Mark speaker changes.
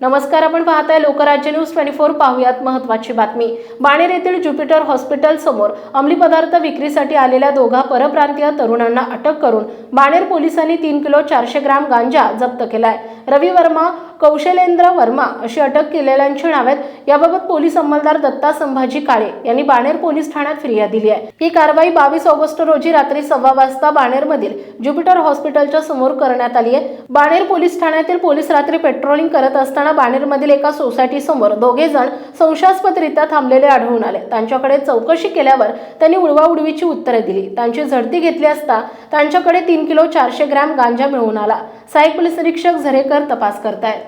Speaker 1: नमस्कार आपण पाहताय लोकराज्य न्यूज ट्वेंटी फोर पाहुयात महत्वाची बातमी. बाणेर येथील ज्युपिटर हॉस्पिटल समोर अंमली पदार्थ विक्रीसाठी आलेल्या दोघा परप्रांतीय तरुणांना अटक करून बाणेर पोलिसांनी तीन किलो चारशे ग्राम गांजा जप्त केलाय. रवी वर्मा कौशलेंद्र वर्मा अशी अटक केलेल्यांची नावे आहेत याबाबत पोलीस अंमलदार दत्ता संभाजी काळे यांनी बाणेर पोलीस ठाण्यात फिर्याद दिली आहे. ही कारवाई बावीस ऑगस्ट रोजी रात्री सव्वा वाजता बाणेरमधील ज्युपिटर हॉस्पिटलच्या समोर करण्यात आली आहे. बाणेर पोलीस ठाण्यातील पोलीस रात्री पेट्रोलिंग करत असताना बाणेरमधील एका सोसायटी समोर दोघे जण संशयास्पदरित्या थांबलेले आढळून आले. त्यांच्याकडे चौकशी केल्यावर त्यांनी उडवाउडवीची उत्तरे दिली. त्यांची झडती घेतली असता त्यांच्याकडे तीन किलो चारशे ग्रॅम गांजा मिळून आला. सहाय्यक पोलीस निरीक्षक झरेकर तपास करतायत.